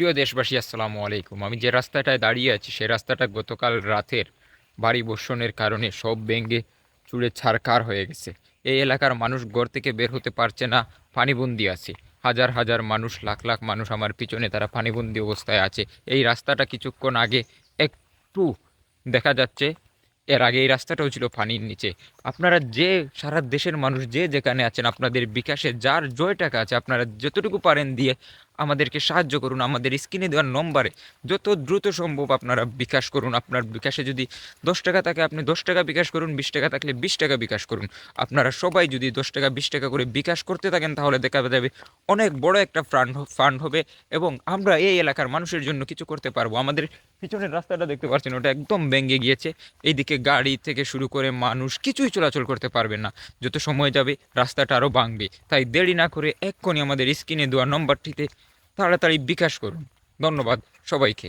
প্রিয় দেশবাসী, আসসালামু আলাইকুম। আমি যে রাস্তাটায় দাঁড়িয়ে আছি সেই রাস্তাটা গতকাল রাতের বাড়ি বর্ষণের কারণে সব ভেঙে চুড়ে ছারকার হয়ে গেছে। এই এলাকার মানুষ ঘর থেকে বের হতে পারছে না, পানিবন্দি আছে। হাজার হাজার মানুষ, লাখ লাখ মানুষ আমার পিছনে তারা পানিবন্দি অবস্থায় আছে। এই রাস্তাটা কিছুক্ষণ আগে একটু দেখা যাচ্ছে, এর আগে এই রাস্তাটাও ছিল পানির নিচে। আপনারা যে সারা দেশের মানুষ যে যেখানে আছেন, আপনাদের বিকাশে যার জয় টাকা আছে, আপনারা যতটুকু পারেন দিয়ে আমাদেরকে সাহায্য করুন, আমাদের স্ক্রিনে দেওয়ার নম্বরে যত দ্রুত সম্ভব আপনারা বিকাশ করুন। আপনার বিকাশে যদি দশ টাকা থাকে, আপনি দশ টাকা বিকাশ করুন, বিশ টাকা থাকলে বিশ টাকা বিকাশ করুন। আপনারা সবাই যদি দশ টাকা, বিশ টাকা করে বিকাশ করতে থাকেন, তাহলে দেখা যাবে অনেক বড় একটা ফান্ড ফান্ড হবে এবং আমরা এই এলাকার মানুষের জন্য কিছু করতে পারব। আমাদের পিছনের রাস্তাটা দেখতে পাচ্ছেন, ওটা একদম ভেঙে গিয়েছে। এইদিকে গাড়ি থেকে শুরু করে মানুষ কিছুই চলাচল করতে পারবে না। যত সময় যাবে, রাস্তাটা আরও ভাঙবে। তাই দেরি না করে এক্ষুনি আমাদের স্ক্রিনে দেওয়া নম্বরটিতে তাড়াতাড়ি বিকাশ করুন। ধন্যবাদ সবাইকে।